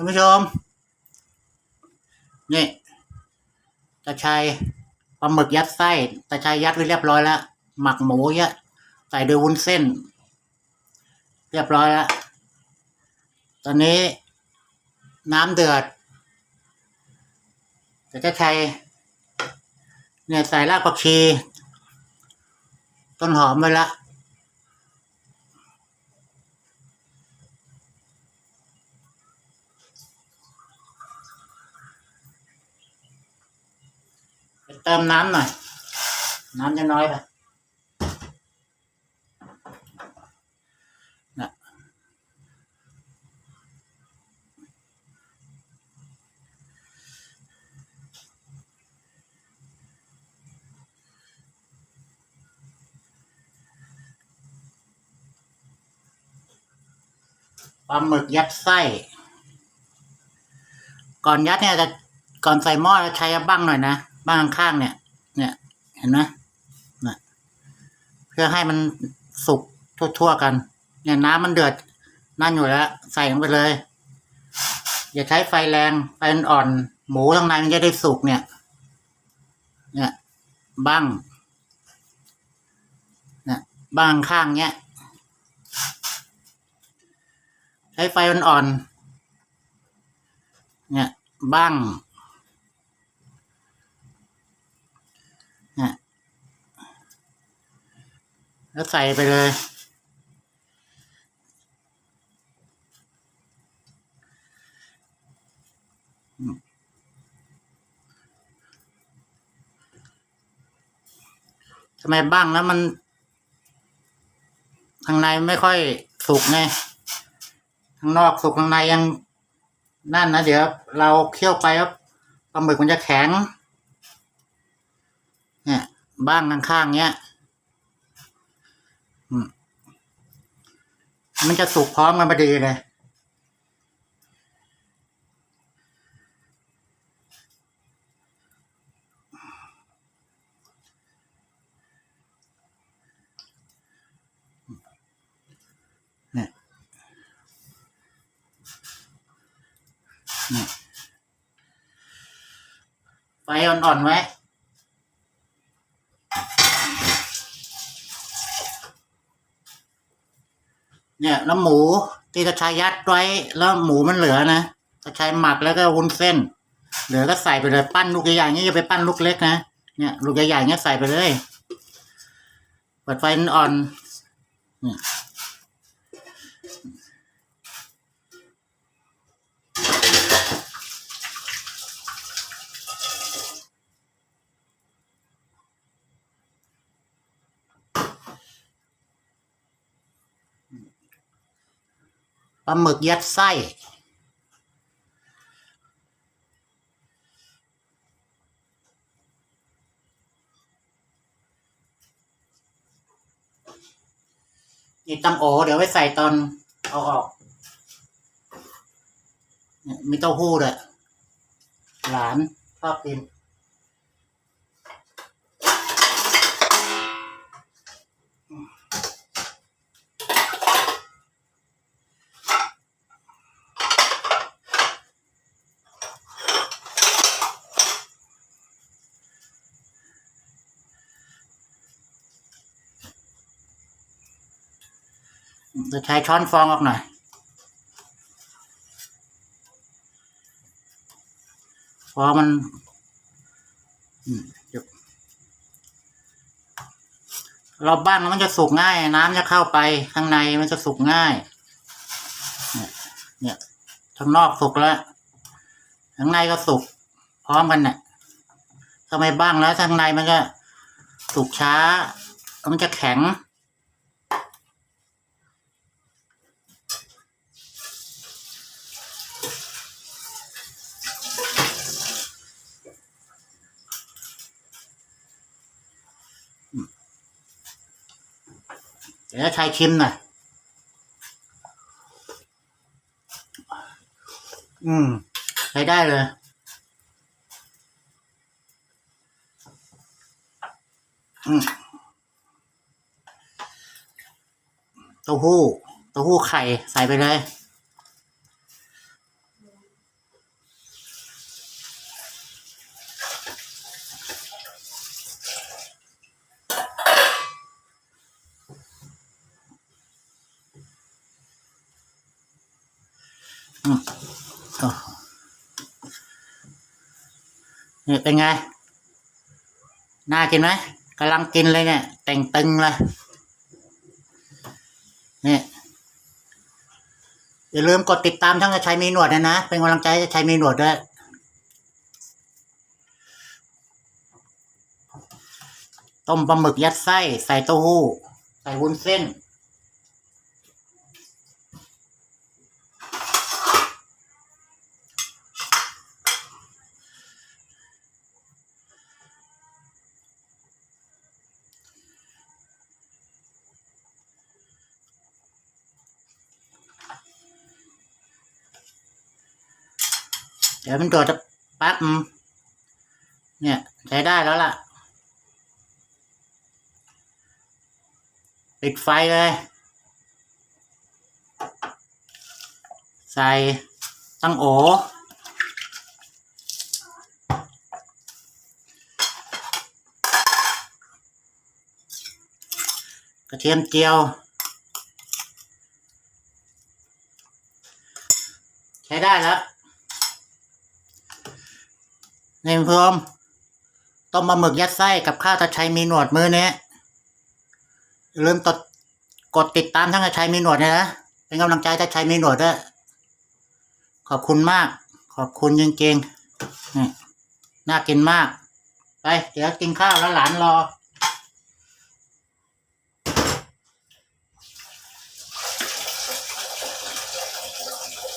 ท่านผู้ชม นี่ตาชัยปลาหมึกยัดไส้ตาชัยยัดไว้เรียบร้อยแล้ว หมักหมูเยอะใส่ด้วยวุ้นเส้น เรียบร้อยแล้ว ตอนนี้ น้ำเดือดแต่ตาชัยเนี่ยใส่รากผักชี ต้นหอมไว้ละ เติมน้ำหน่อย น้ำจะน้อยไปนะปลาหมึกยัดไส้ ก่อนยัดเนี่ยจะก่อนใส่หม้อใช้บ้างหน่อยนะ บ้างข้างเนี่ย เนี่ยเห็นไหมนะเพื่อให้มันสุกทั่วๆกัน เนี่ยน้ำมันเดือดนั่นอยู่แล้ว ใส่ลงไปเลย อย่าใช้ไฟแรงไฟอ่อนๆหมูข้างในมันจะได้สุกเนี่ย เนี่ยบ้างเนี่ยบ้างข้างเนี้ยใช้ไฟอ่อนๆเนี่ยบ้าง เนี่ย แล้วใส่ไปเลย ทำไมบ้างแล้วมันข้างในไม่ค่อยสุกไงข้างนอกสุกข้างในยังนั่นนะเดี๋ยวเราเคี่ยวไปแล้วปลาหมึกมันจะแข็ง เนี่ยบ้างข้างๆเนี้ยอืม มันจะสุกพร้อมกันพอดีเลยเนี่ยเนี่ยไฟอ่อนๆไว้ เนี่ยแล้วหมูที่ตะชายยัดไว้แล้วหมูมันเหลือนะกระชายหมักแล้วก็วุ้นเส้น เหลือก็ใส่ไปเลยปั้นลูกใหญ่ๆนี่อย่าไปปั้นลูกเล็กนะเนี่ยลูกใหญ่ๆเนี่ยใส่ไปเลยเปิดไฟอ่อนเนี่ย ลาหมึกยัดไส้นี่ตังโอเดี๋ยวไว้ใส่ตอนเอาออกเนี่ยมีเต้าหู้ด้วยหลานชอบกิน จะใช้ช้อนฟองออกหน่อยพอมันราบ้างแล้วมันจะสุกง่าย น้ำจะเข้าไปข้างในมันจะสุกง่ายเนี่ยเนี่ยข้างนอกสุกแล้วข้างในก็สุกพร้อมกันเนี่ยทำไมบ้างแล้วข้างในมันก็สุกช้า มันจะแข็ง เดี๋ยวชายชิมหน่อย อืม ใช้ได้เลย อืมเต้าหู้เต้าหู้ไข่ใส่ไปเลย นี่เป็นไง น่ากินไหมกำลังกินเลยเนี่ย แต่งตึงเลยนี่อย่าลืมกดติดตามช่องจะใช้มีหนวดนะนะ เป็นกำลังใจให้จะใช้มีหนวดด้วยต้มปลาหมึกยัดไส้ ใส่เต้าหู้ ใส่วุ้นเส้น เดี๋ยวมันโดดจะแป๊บเนี่ย ใช้ได้แล้วล่ะ ปิดไฟเลย ใส่ตั้งโอกระเทียมเจียว ใช้ได้แล้ว นี่เพื่อนต้มปลาหมึกยัดไส้กับข้าวตาชัยมีหนวดมือนี้อย่าลืมกดกดติดตามทั้งตาชัยมีหนวดนะนะเป็นกำลังใจตาชัยมีหนวดด้วยขอบคุณมาก ขอบคุณจริงๆนี่น่ากินมาก ไป เดี๋ยวกินข้าวแล้วหลานรอ